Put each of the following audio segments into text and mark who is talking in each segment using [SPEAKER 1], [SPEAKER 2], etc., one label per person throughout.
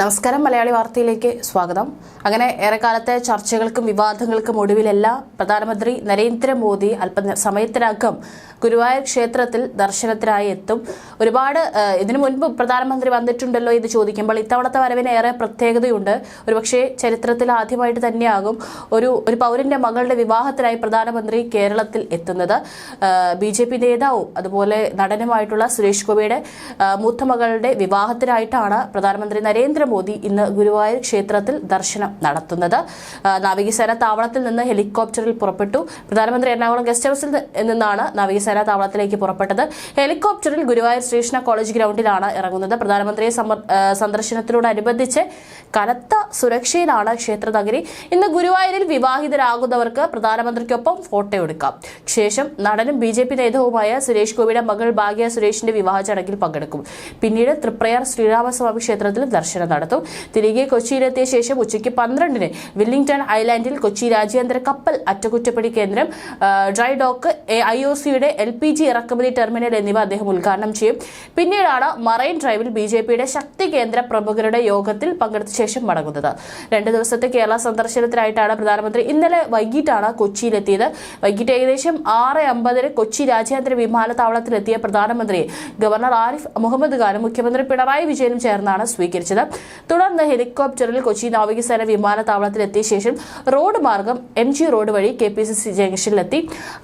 [SPEAKER 1] നമസ്കാരം മലയാളി വാർത്തയിലേക്ക് സ്വാഗതം. അങ്ങനെ ഏറെക്കാലത്തെ ചർച്ചകൾക്കും വിവാദങ്ങൾക്കും ഒടുവിലല്ല പ്രധാനമന്ത്രി നരേന്ദ്രമോദി അല്പ സമയത്തിനകം ഗുരുവായൂർ ക്ഷേത്രത്തിൽ ദർശനത്തിനായി എത്തും. ഒരുപാട് ഇതിനു മുൻപ് പ്രധാനമന്ത്രി വന്നിട്ടുണ്ടല്ലോ എന്ന് ചോദിക്കുമ്പോൾ ഇത്തവണത്തെ വരവിന് ഏറെ പ്രത്യേകതയുണ്ട്. ഒരുപക്ഷെ ചരിത്രത്തിൽ ആദ്യമായിട്ട് തന്നെയാകും ഒരു ഒരു പൗരന്റെ മകളുടെ വിവാഹത്തിനായി പ്രധാനമന്ത്രി കേരളത്തിൽ എത്തുന്നത്. ബി ജെ പി നേതാവും അതുപോലെ നടനുമായിട്ടുള്ള സുരേഷ് ഗോപിയുടെ മൂത്ത മകളുടെ വിവാഹത്തിനായിട്ടാണ് പ്രധാനമന്ത്രി നരേന്ദ്രമോദി ഇന്ന് ഗുരുവായൂർ ക്ഷേത്രത്തിൽ ദർശനം നടത്തുന്നത്. നാവികസേന താവളത്തിൽ നിന്ന് ഹെലികോപ്റ്ററിൽ പുറപ്പെട്ടു. പ്രധാനമന്ത്രി എറണാകുളം ഗസ്റ്റ് ഹൌസിൽ നിന്നാണ് നാവികസേന താവളത്തിലേക്ക് പുറപ്പെട്ടത്. ഹെലികോപ്റ്ററിൽ ഗുരുവായൂർ ശ്രീകൃഷ്ണ കോളേജ് ഗ്രൗണ്ടിലാണ് ഇറങ്ങുന്നത്. പ്രധാനമന്ത്രിയെ സന്ദർശനത്തിനോടനുബന്ധിച്ച് കനത്ത സുരക്ഷയിലാണ് ക്ഷേത്ര നഗരി. ഇന്ന് ഗുരുവായൂരിൽ വിവാഹിതരാകുന്നവർക്ക് പ്രധാനമന്ത്രിക്കൊപ്പം ഫോട്ടോ എടുക്കാം. ശേഷം നടനും ബി ജെ പി നേതാവുമായ സുരേഷ് ഗോപിയുടെ മകൾ ഭാഗ്യ സുരേഷിന്റെ വിവാഹ ചടങ്ങിൽ പങ്കെടുക്കും. പിന്നീട് തൃപ്രയാർ ശ്രീരാമസ്വാമി ക്ഷേത്രത്തിൽ ദർശനം നടത്തും തിരികെ കൊച്ചിയിലെത്തിയ ശേഷം ഉച്ചയ്ക്ക് പന്ത്രണ്ടിന് വില്ലിംഗ്ടൺ ഐലാൻഡിൽ കൊച്ചി രാജ്യാന്തര കപ്പൽ അറ്റകുറ്റപ്പണി കേന്ദ്രം ഡ്രൈ ഡോക്ക് ഐ ഒ സിയുടെ എൽ പി ജി ഇറക്കുമതി ടെർമിനൽ എന്നിവ അദ്ദേഹം ഉദ്ഘാടനം ചെയ്യും. പിന്നീടാണ് മറൈൻ ഡ്രൈവിൽ ബി ജെ പിയുടെ ശക്തി കേന്ദ്ര പ്രമുഖരുടെ യോഗത്തിൽ പങ്കെടുത്ത ശേഷം മടങ്ങുന്നത്. രണ്ട് ദിവസത്തെ കേരള സന്ദർശനത്തിനായിട്ടാണ് പ്രധാനമന്ത്രി ഇന്നലെ വൈകിട്ടാണ് കൊച്ചിയിലെത്തിയത്. വൈകിട്ട് ഏകദേശം ആറ് അമ്പതിന് കൊച്ചി രാജ്യാന്തര വിമാനത്താവളത്തിലെത്തിയ പ്രധാനമന്ത്രിയെ ഗവർണർ ആരിഫ് മുഹമ്മദ് ഖാനും മുഖ്യമന്ത്രി പിണറായി വിജയനും ചേർന്നാണ് സ്വീകരിച്ചത്. തുടർന്ന് ഹെലികോപ്റ്ററിൽ കൊച്ചി നാവികസേന വിമാനത്താവളത്തിലെത്തിയ ശേഷം റോഡ് മാർഗം എം ജി റോഡ് വഴി കെ പി സി സി ജംഗ്ഷനിലെത്തി.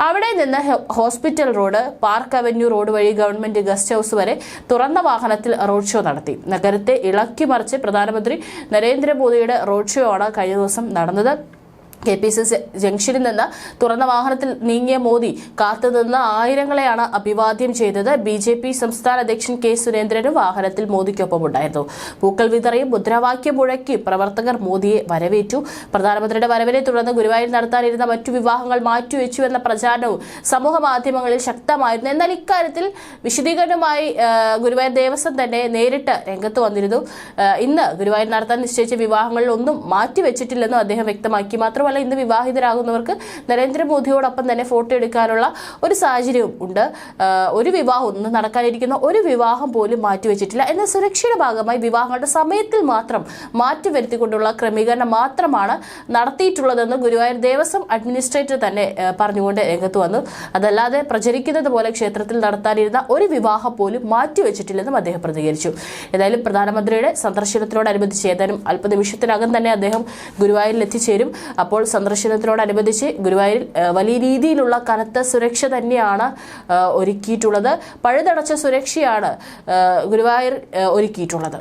[SPEAKER 1] അവിടെ നിന്ന് hospital road park avenue road വഴി ഗവൺമെന്റ് ഗസ്റ്റ് ഹൌസ് വരെ തുറന്ന വാഹനത്തിൽ റോഡ് ഷോ നടത്തി. നഗരത്തെ ഇളക്കി മറിച്ച് പ്രധാനമന്ത്രി നരേന്ദ്രമോദിയുടെ റോഡ് ഷോ ആണ് കഴിഞ്ഞ ദിവസം നടന്നത്. കെ പി സി സി ജംഗ്ഷനിൽ നിന്ന് തുറന്ന വാഹനത്തിൽ നീങ്ങിയ മോദി കാത്തുനിന്ന ആയിരങ്ങളെയാണ് അഭിവാദ്യം ചെയ്തത്. ബി ജെ പി സംസ്ഥാന അധ്യക്ഷൻ കെ സുരേന്ദ്രനും വാഹനത്തിൽ മോദിക്കൊപ്പം ഉണ്ടായിരുന്നു പൂക്കൾ വിതറിയും മുദ്രാവാക്യം മുഴക്കി പ്രവർത്തകർ മോദിയെ വരവേറ്റു. പ്രധാനമന്ത്രിയുടെ വരവിനെ തുടർന്ന് ഗുരുവായൂർ നടത്താനിരുന്ന മറ്റു വിവാഹങ്ങൾ മാറ്റിവെച്ചു എന്ന പ്രചാരണവും സമൂഹ മാധ്യമങ്ങളിൽ ശക്തമായിരുന്നു. എന്നാൽ ഇക്കാര്യത്തിൽ വിശദീകരണവുമായി ആ, ഗുരുവായൂർ ദേവസ്വം തന്നെ നേരിട്ട് രംഗത്ത് വന്നിരുന്നു. ഇന്ന് ഗുരുവായൂർ നടത്താൻ നിശ്ചയിച്ച വിവാഹങ്ങളിൽ ഒന്നും മാറ്റിവെച്ചിട്ടില്ലെന്നും അദ്ദേഹം വ്യക്തമാക്കി. മാത്രമല്ല ഇന്ന് വിവാഹിതരാകുന്നവർക്ക് നരേന്ദ്രമോദിയോടൊപ്പം തന്നെ ഫോട്ടോ എടുക്കാനുള്ള ഒരു സാഹചര്യവും ഉണ്ട്. ഒരു വിവാഹം ഒന്ന് നടക്കാനിരിക്കുന്ന ഒരു വിവാഹം പോലും മാറ്റിവെച്ചിട്ടില്ല. എന്നാൽ സുരക്ഷയുടെ ഭാഗമായി വിവാഹങ്ങളുടെ സമയത്തിൽ മാത്രം മാറ്റി വരുത്തിക്കൊണ്ടുള്ള ക്രമീകരണം മാത്രമാണ് നടത്തിയിട്ടുള്ളതെന്ന് ഗുരുവായൂർ ദേവസ്വം അഡ്മിനിസ്ട്രേറ്റർ തന്നെ പറഞ്ഞുകൊണ്ട് രംഗത്ത് വന്നു. അതല്ലാതെ പ്രചരിക്കുന്നത് പോലെ ക്ഷേത്രത്തിൽ നടത്താനിരുന്ന ഒരു വിവാഹം പോലും മാറ്റിവെച്ചിട്ടില്ലെന്നും അദ്ദേഹം പ്രതികരിച്ചു. ഏതായാലും പ്രധാനമന്ത്രിയുടെ സന്ദർശനത്തിനോടനുബന്ധിച്ച് ഏതാനും അല്പനിമിഷത്തിനകം തന്നെ അദ്ദേഹം ഗുരുവായൂരിൽ എത്തിച്ചേരും അപ്പോൾ സന്ദർശനത്തിനോടനുബന്ധിച്ച് ഗുരുവായൂരിൽ വലിയ രീതിയിലുള്ള കനത്ത സുരക്ഷ തന്നെയാണ് ഒരുക്കിയിട്ടുള്ളത്. പഴുതടച്ച സുരക്ഷയാണ് ഗുരുവായൂർ ഒരുക്കിയിട്ടുള്ളത്.